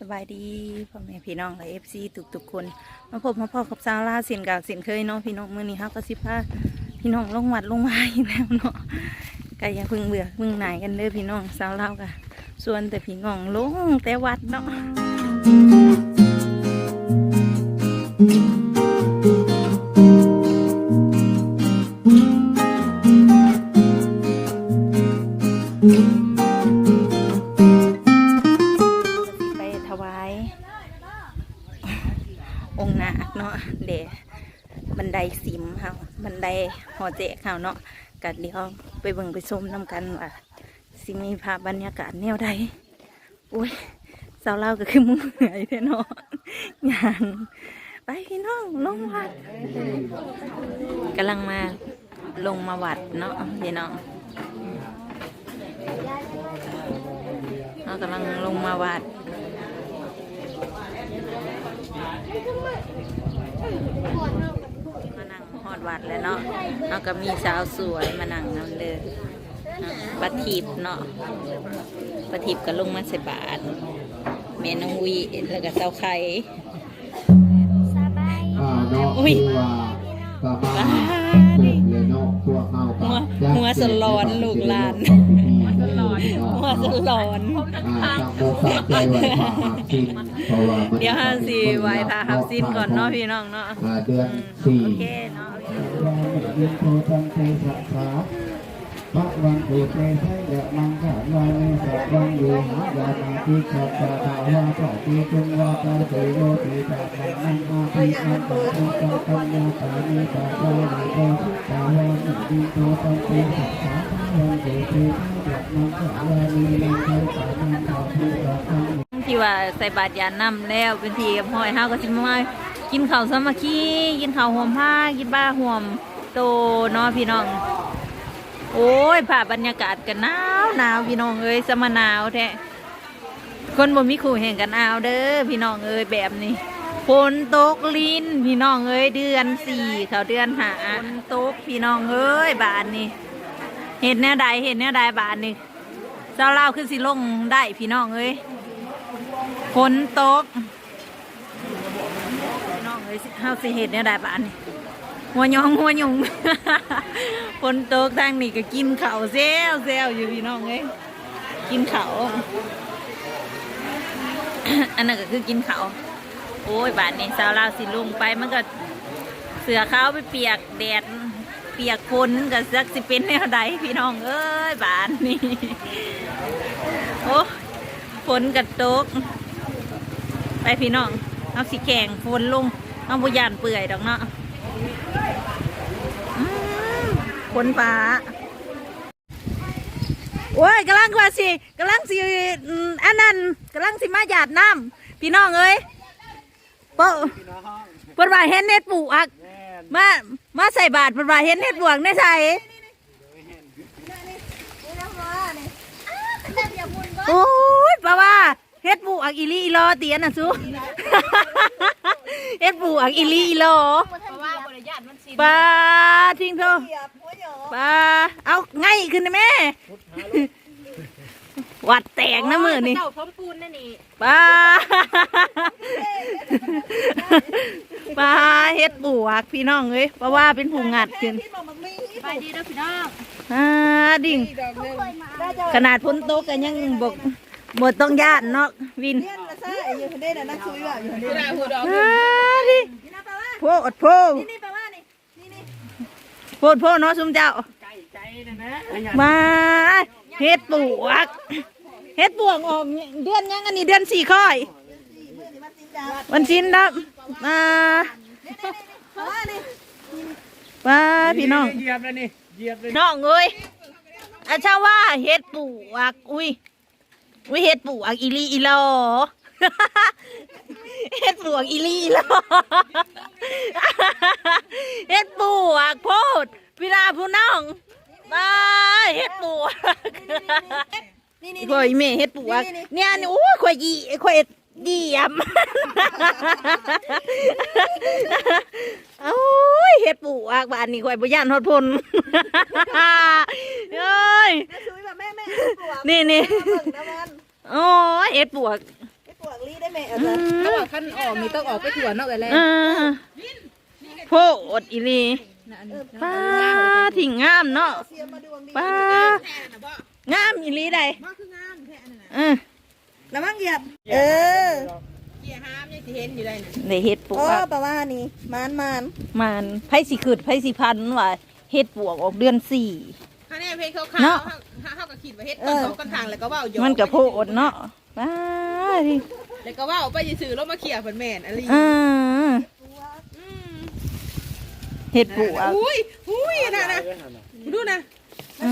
สบายดีพ่อแม่พี่น้องและเอฟซีทุกๆคนมาพบมาพ่อกับสาวลาสียนกาวเสียนเคยเนาะพี่น้องมื้อนี้เฮาก็สิพาพี่น้องลงวัดลงวายอีกแล้วเนาะก็อย่าพิ่งเบื่อพิ่งหนายกันเด้อพี่น้องสาวลาวก็ส่วนแต่พี่น้องลงแต่วัดเนาะก็ ไดสิมเฮาบันไดหอเจกเฮาเนาะกัเดี๋ยวไปเบิ่งไปชมน้ำกันว่าสิมีภาพบรรยากาศแนวใดอุ้ยสาวเล่าก็คือมึงเหนื่อยแท้เนาะอย่างไปพี่น้องลงวัดกำลังมาลงมาวัดเนาะพี่น้องเรากำลังลงมาวัดมานั่ง ฮอดวัดแล้วเนาะเราก็มีสาวสวยมานั่งนำเด้ออะปัทีบเนาะปัทีบก็ลงมาใส่บาทแม่น้องวีแล้วก็เจ้าไข่อ่าเนาะอุ้ยคือว่าสบายบ้าเกิดิดเลยเนาะพวกเฮากัหัวญาติหัวสลอนลูกหลานหัวสลอนอ่าจังโมตัดใจไว้พระหักสิ้นเพราะว่ามันเดี๋ยวห้าสิไหวพาหับสิ้นก่อนเนาะพี่น้องเนาะอ่าเดือนอืมสี่โอเคเนาะยิน โตตังเตสะขาพระวันตุเตไทยะมังคะวานิสัพพังโยหายานาติขับตาตาวาสะติจุงวาตาเตโยติตัพพังนังอาภินันตุตุตังกัญญาตานิตาโยนิโตตาวานิยินโตตังเตสะขาพระวันตุเตไทยะมังคะวานินังไทสานังอาภิสัพพังที่ว่าใส่บาตรยาน้ำแล้วเป็นทีกับห้อยเฮาก็สิมา กินข้าวสามัคคีกินข้าวหอมผ้ากินบ้าหอมโตเนาะพี่น้อง โอ้ยผ่าบรรยากาศกันหนาวหนาวพี่น้องเอ้ยสมานาวแท้คนบ่มีคู่แห่งกันเอาวเด้อพี่น้องเอ้ยแบบนี้ฝนตกลินพี่น้องเอ้ยเดือนสี่เขาเดือนหาฝนตกพี่น้องเอ้ยบานนี้เห็นแนวใดเห็นแนวใดบานนี้เจ้าเล่าวขึ้นสิลงได้พี่น้องเอ้ยฝนตก เอ้ยเฮาสิเห็นแนวใดบานนี้หัวยองหัวยงฝนตกทางนี้ก็กินข้าวเซลเซลอยู่พี่น้องเอ้ยกินข้าวอันนั้นก็คือกินข้าวโอ้ยบาดนี้สาวลาวสิลุงไปมันก็เสือขาวไปเปียกแดดเปียกฝนก็สักสิเป็นแนวใดพี่น้องเอ้ยบาดนี้โอ้ฝนกระตกไปพี่น้องเอาสิแข่งฝนลง เอาบุยานเปื่อยดอกเนาะคนฟ้าโอ้ยกำลังว่าสิกำลังสิอืมอันนั้นกำลังสิมาหยาดน้ำพี่น้องเอ้ยเปิ้ลเปิ้ลว่าเห็นเน็ตปลูกอักมามาใส่บาทเปิ้ลว่าเห็นเน็ตบวกในใส่โอ้ยป้าว่า เฮ็ดปลูกอักอีหลีอีลอเตียนน่ะซูเฮ็ดปลูกอักอีหลีอีลอปลาทิ้งเถอะปลาเอาไงขึ้นนะแม่วัดแตกนะมือนี่เจ้าพร้อมปูนนั่นนี่ปลาปลาเฮ็ดปลูกพี่น้องเอ้ยเพราะว่าเป็นผู้งัดขึ้นไปดีเด้อพี่น้องอ่าดิ่งขนาดพ้นโต๊ะกันยังบก บทต้องญาติเนาะวินอ่าดิโพดโพดโพดโพดเนาะซุมเจ้ามาเฮ็ดปลวกเฮ็ดปลวกออกเดือนยังอันนี้เดือนสี่ค่อย วันชินครับมามาพี่น้องเหยียบแล้วนี่เหยียบเลยน้องเอ้ยอาชาว่าเฮ็ดปลูกอักอุ้ย อุ้ยเฮ็ดปลูกอักอีหลีอีหลอเฮ็ดปลูกอักอีหลีอีหลอเฮ็ดปลูกอักโพดพี่ลาผู้น้องมาเฮ็ดปลูกข่อยแม่เฮ็ดปลูกอักเนี่ยนี่โอ้ยข่อยยีข่อย เดียมโอ้ยเฮ็ดปลูกอักบ้านนี้ข่อยบ่ย่านฮอดพลเอ้ยนี่นี่โอ้ยเฮ็ดปลวกลีได้ไหมเอออืมเพราะว่าขั้นออกมีต้องออกไปถั่วเนาะเอ้ยแล้อ่าโพอดอีหลีป้าถิ่งงามเนาะเสียมาดวงดีป้างามอีหลีใดเออ แล้วมั่งเหยียบ เออได้เฮ็ดปวโอ้กแปลว่านี่มานมานมันไผสิขึ้นไผสิพันว่าเฮ็ดปวกออกเดือนสี่ถ้าแน่เพลงเขาเนาะ เขาเขาก็คิดว่าเฮ็ดต้นสองกันทางแล้วก็ว่าอยู่มันก็โพอดเนาะป้าดิแล้วก็ว่าไปสื่อๆแล้วมาเขี่ยเพิ่นแม่นอะไรอ่าเฮ็ดปวกอุ้ยอุ้ยน่ะนะดูนะอื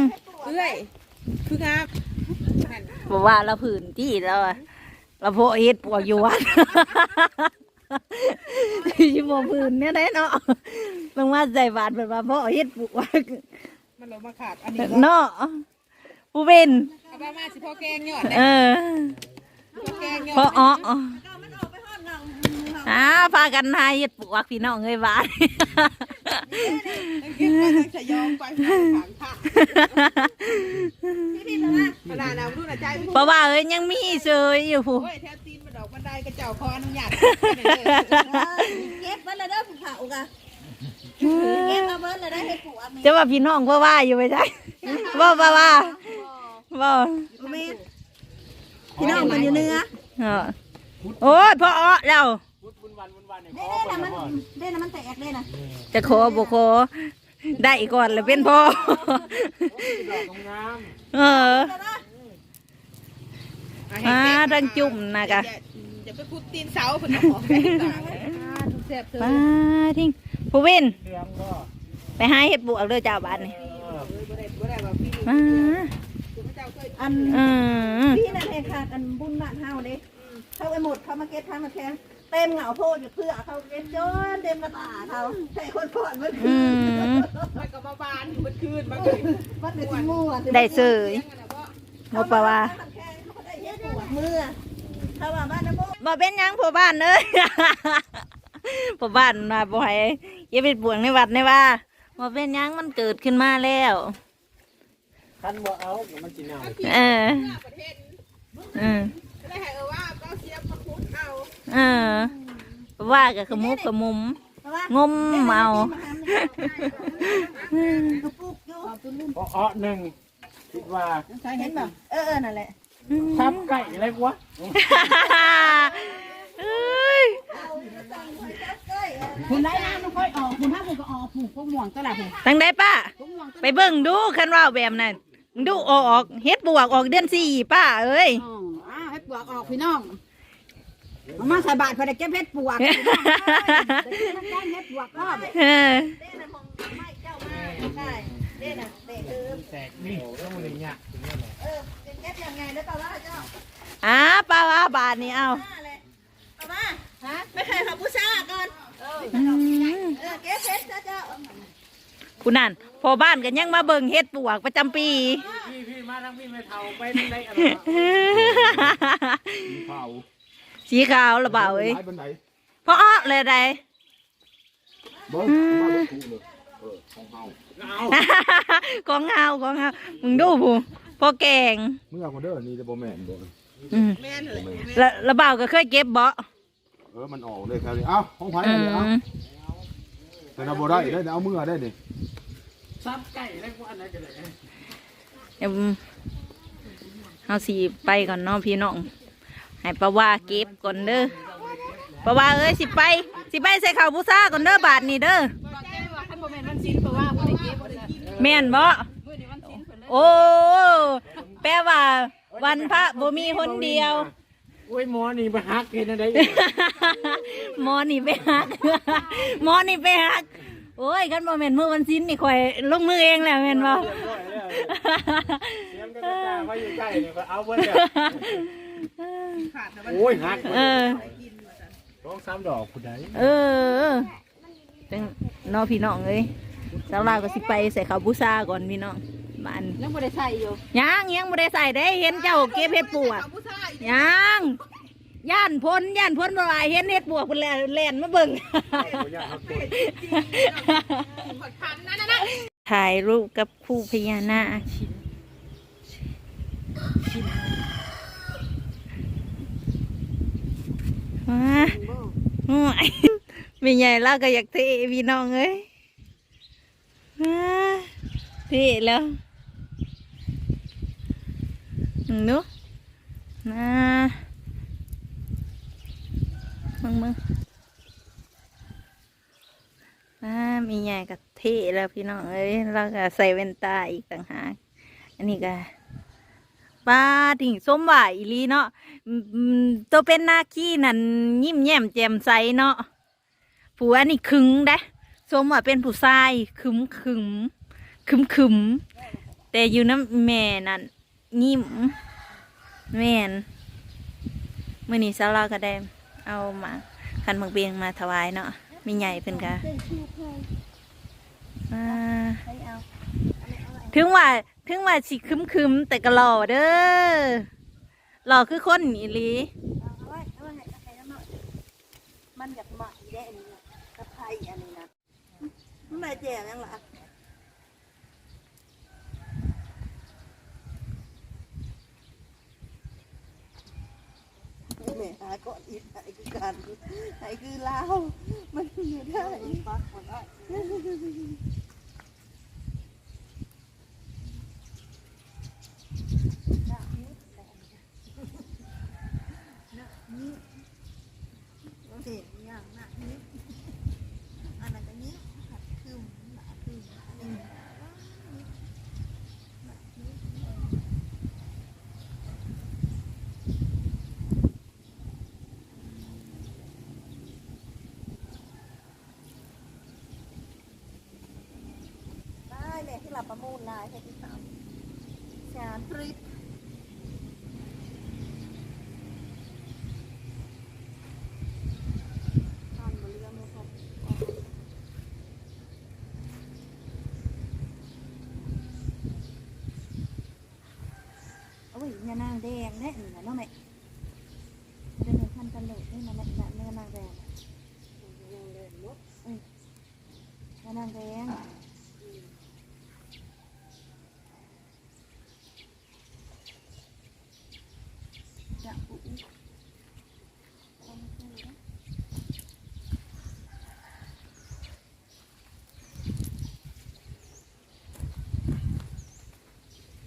มเอ้ยคืองาม บอกว่าเราผืนที่แล้วอะเราโพเฮ็ดปวกอยู่วัดชิโมผืนเนี่ยได้เนาะบางว่าใส่บาทแบบว่าพ่อเฮ็ดปวกมันลงมาขาดอันนี้เนาะผู้เป็นเอาบ้ามาสิพ่อแกงยอดเออพ่อแกงยอดพ่ออ๋ออ่าพากันนายเฮ็ดปวกพี่น้องเอ้ยบาทเก็บไปทางชะยองไปทางข้าง ขนาดน้ำดูนะใจเพราะว่าเอ้ยยังมีเซยอยู่ผู้ โอ้ยแถวตีนมาดอกบันไดกระเจ้าคออนุญาตเก็บไว้เลยเด้อผูกเผากะเก็บมาเบิ้ลเลยได้ให้ผูกอะแม่จะว่าพี่น้องเพราะว่าอยู่ไปใช่ว่าว่าว่าว่าแม่พี่น้องมันอยู่เนื้อเออโอ้ยพ่ออ๋อแล้วได้ได้นะมันได้นะมันแตกได้นะจะขอบุขอ ได้ก่อนแล้วเป็นพ่อเออมาดังจุ่มนะกะอย่าไปพูดตีนเสาเพิ่นเอาของไปต่างแซ่บเธอมาทิ้งผู้วินไปหาเห็ดบวกเด้อเจ้าบ้านนี่บ่ได้บ่ได้ว่าพี่มาเจ้าเคยอันอืมพี่นั่นเองค่ะกันบุญบ้านเฮาเด้เข้าไปหมดเขามาเก็บทางมาแทง เต็มเหงาโพดอยู่เพื่อเขาเก็บจนเต็มกระตาเขาแต่คนก่อนมันอืมมันก็มาบานเมื่อคืนบางคืนมันเป็นสิมั่วได้เสยงบปะว่าได้เยอะปวดมือถ้าว่าบ้านน้ำโมบ่เป็นหยังพ่อบ้านเอ้ย พ่อบ้านมาบ่ให้อย่าไปบวงในวัดในว่าบ่เป็นหยังมันเกิดขึ้นมาแล้ว คันบ่เอามันสิเน่าเออประเทศเออ ได้ให้เออว่าก็เสียมาคุดเอา เออ ว่ากับขมุกขมุม งมเมากระปุกอยู่เพราะอ้อหนึ่งคิดว่าใช่เห็นป่ะเออเออนั่นแหละทับไก่อะไรวะเอ้ยคุณไล่น้ำมันค่อยออกคุณถ้าคุณก็ออกผูกพวกหม่วงตัวละผูกตั้งได้ป้าพวกหม่วงตัวไปเบิ่งดูคันว่าแบบนั้นดูออกเฮ็ดบวกออกเดือนสี่ป้าเอ้ย อ๋ออ้าวให้ปลวกออกพี่น้อง เอามาใส่บาตรพอได้เก็บเพชรปลวกได้แก้เพชรปลวกรอบเออเด้นะมองไม่เจ้ามาใช่เด้นะเด้คือแตกนี่ต้องมันเลยเนี่ยเออเป็นแก๊ปยังไงแล้วก็ว่าเจ้าอ่าป้าว่าบาทนี่เอาหน้าเลยเอามาฮะไม่เคยขับผู้ชายก่อนเอออืมเออแก๊ปเพชรเจ้าคุณนั่นพอบ้านกันยังมาเบิ่งเฮ็ดบวกประจำปี พี่พี่มาทั้งพี่ไม่เท่าไปทั้งได้อะไรเผา สีขาวหรือเปล่าเอ้ยบันไดเพราะอ้อเลยใดเบิ้งมาเบิ้งถูเลยเออของเฮาเอาของเฮาของเฮามึงดูผู้พอแกงเมื่อคนเด้อนี่จะบ่แม่นบ่อืมแม่นเลยแล้วแล้วบ่าวก็เคยเก็บบ่เออมันออกเลยครับนี่เอ้าของไผเลยเอ้าแต่เราบ่ได้ได้เอามือได้นี่ซับไก่ได้กูอันไหนก็ได้เดี๋ยวเฮาสิไปก่อนเนาะพี่น้อง ให้ป้าว่าเก็บก่อนเด้อป้าว่าเอ้ยสิไป สิไปใส่ข้าวผู้ซ่าก่อนเด้อบาทนี่เด้อบอกแกว่าคันบ่แม่นมันสิ้นเพราะว่าบ่ได้เก็บบ่ได้กินแม่นบ่มื้อนี้มันสิ้นเพิ่นเลยโอ้แปลว่า วันพระบ่มีคนเดียวโอ้ยหมอนี่ไปฮักเห็นอะไรหมอนี่ไปหักหมอนี่ไปหักโอ้ยกันบ่แม่นมือวันสิ้นนี่ข่อยลงมือเองแหละแม่นบ่เสียงก็จะจ้าไว้อยู่ใกล้เนี่ยก็เอาไว้เนี่ย ขาดนะมันโอ้ยหักเออร้องสามดอกผู้ใดเออจังน้องพี่น้องเอ้ยสาวลาวก็สิไปใส่ข้าวบูชาก่อนพี่น้องบ้านยังไม่ได้ใส่อยู่ยังยังบ่ได้ใส่ได้เห็นเจ้าเก็บเห็ดปวกเอาผู้ชายยังย่านพ้นย่านพ้นบ่ว่าเห็นเห็ดปวกเพิ่นแล่นแล่นมาเบิ่งคันนั่นน่ะถ่ายรูปกับคู่พญานาค มาห่วยไม่ใหญ่เราก็อยากเทพี่น้องเอ้ยเทแล้วหนูนะมึงมึงมามีใหญ่กับเทแล้วพี่น้องเอ้ยเราก็ใส่แว่นตาอีกต่างหากอันนี้ก็ ป้าถึงส้มหวายอีหลีเนาะอืมอืมตัวเป็นนาคีนั่นยิ้มแย้มแจ่มใสเนาะผัวนี่ขึงเด้ส้มว่าเป็นผู้ชายขึมขึมขึมขึมแต่อยู่น้ำแม่นั่นยิ้มแม่นมื่อนี้สาวเราก็ได้เอามาคันมังเบียงมาถวายเนาะมีใหญ่เพิ่นกะอ่าถึงว่า ถึงว่าสิคึมคึมแต่ก็หล่อเด้อหล่อคือคนอีหลีเอาไว้เอาไว้ให้ใครน้ำหน่อยมันอยากหมักแย่อันนี้นะกระไพอันนี้นะมันไม่แจ่ยังล่ะแม่หาก่อนอีกไหนคือกันไหนคือลาวมันอยู่ได้ นักมิ่งเด่นอย่างนักนี้อันนั้นก็นี้หัดคือหนาคืออันนี้ได้แม่ที่หลับประมูลลายให้ที่สามแสนทริป ทานบะเรือไม่ครบโอ้ยยานางแดงแน่นี่นะน้องแม่จะเป็นพันกันเลยนี่นะแม่แม่แม่นางแดงยานางแดงเนาะเอ้ยยานางแดงจะปุ๊บ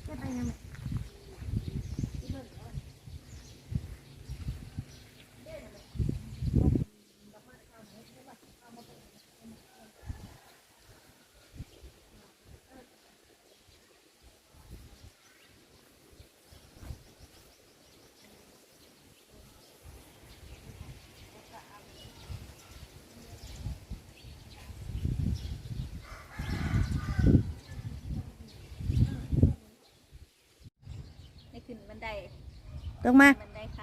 จะไปยังไง ให้ขึ้นบันได ลงมาบันไดค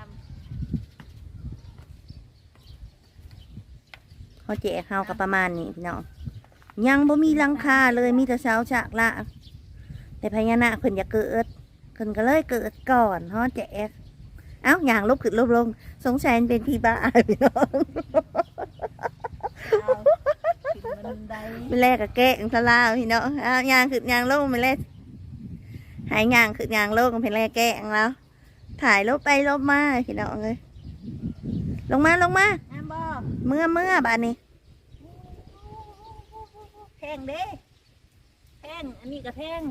เขาแจกเฮากับประมาณนี้พี่น้องยังบ่มีหลังคาเลยมีแต่เสาฉากละ แต่พญานาคเพิ่นอยากเกิดเพิ่นก็เลยเกิดก่อนเฮาแจกเอ้าอย่างลบขึ้นลบลง สงสัยมันเป็นพี่บ้าพี่น้องำเอาขึ้นบันไดไปแรกกับแกะอังสลาวพี่น้องเอ้ายางขึ้นยางลงไปแรกหายยางขึ้นยางลงเป็นแรกแกะอังแล้ว ถ่ายลบไปลบมาพี่น้องเลยลงมาลงมาน้ำบ่เมื่อเมื่อบานนี้แพงเด้แพงอันนี้ก็แพง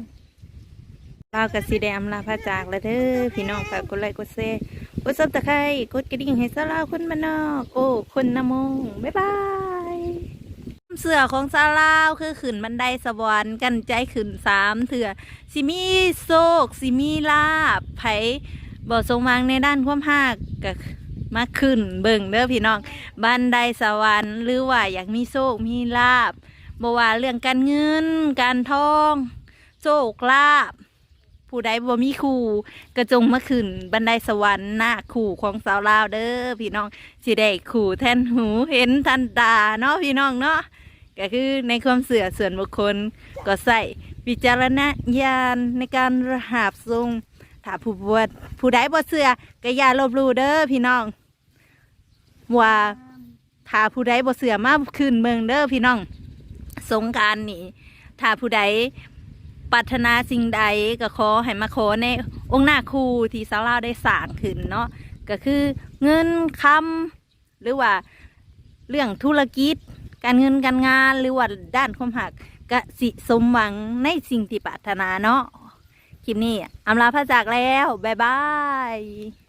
เรากับสีแดงลาพระจากแล้วเด้อพี่น้องฝากกดไลค์กดแชร์กดซับสไครต์กดกระดิ่งให้สลาวคนมานอกโอ้คนนำมงบ๊ายบายเสือของซาลาวคือขึ้นบันไดสวรรค์กันใจขึ้นสามเถื่อสิมีโศกสิมีลาบไผ บ่ทรงวางในด้านความหักก็มาขึ้นเบิ่งเด้อพี่น้องบันไดสวรรค์หรือว่าอยากมีโชคมีลาบบ่ว่าเรื่องการเงิน การทองโชคลาบผู้ใดบ่มีคู่ก็จงมาขึ้นบันไดสวรรค์หน้าคู่ของสาวลาวเด้อพี่น้องสิได้คู่แท่นหูเห็นทันตาเนาะพี่น้องเนาะก็คือในความเสื่อส่วนบุคคลก็ใส่วิจารณญาณในการหาบทรง ถ้าผู้บวชผู้ใดบวชเสือก็อย่าลบลู่เด้อพี่น้องว่าถ้าผู้ใดบวชเสือมาขึ้นเมืองเด้อพี่น้อง สงการนี่ถ้าผู้ใดปรารนาสิ่งใดก็ขอให้มาขอในองค์นาครูที่สาวเาได้สร้างขึ้นเนาะก็คือเงินคำ หรือว่าเรื่องธุรกิจ การเงินการงานหรือว่าด้านความหักก็สิสมหวังในสิ่งที่ปรารนาเนาะ คลิปนี้อำลาพระจากแล้ว บ๊ายบาย